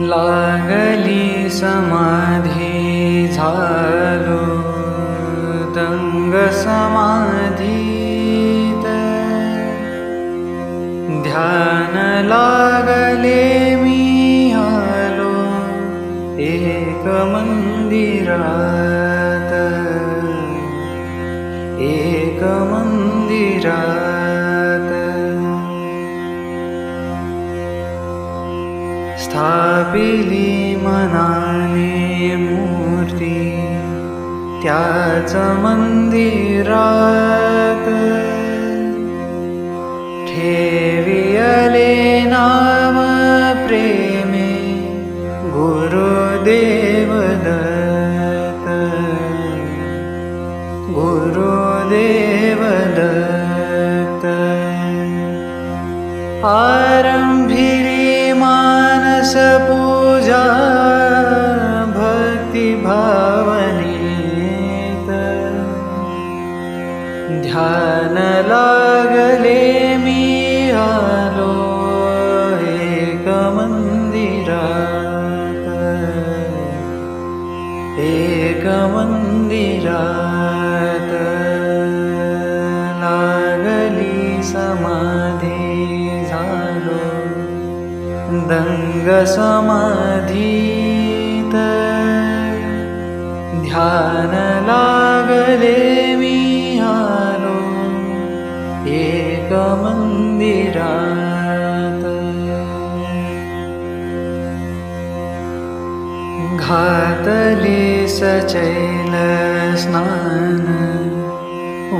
लागली समाधी झालो दंग समाधीत ध्यान लागले मी आलो एक मंदिरात एक मंदिरात स्थापिली मनाने मूर्ती त्याच मंदिरात ठेवियले नाम प्रेमे गुरुदेव दत्त गुरुदेव दत्त आरंभिरी मानस पूजा भक्ति भावनेत। ध्यान लागले मी आलो एक मंदिरात दंग समाधीत ध्यान लागले मी आलो एक मंदिरात घातले सचैल स्नान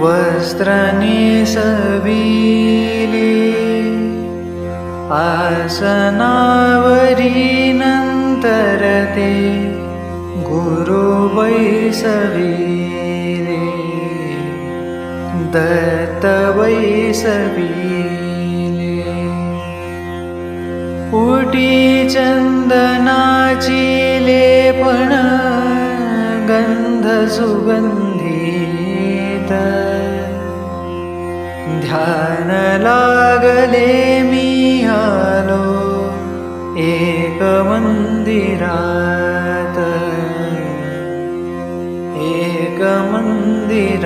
वस्त्रने सविले आसनावरी नंतर ते गुरु बैसविले दत्त बैसविले उटी चंदनाची लेपण गंध सुगंधित. ध्यान लागले मी आलो एक मंदिरात एक मंदिरात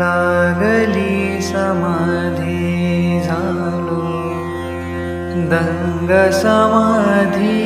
लागली समाधी झालो. दंग समाधीत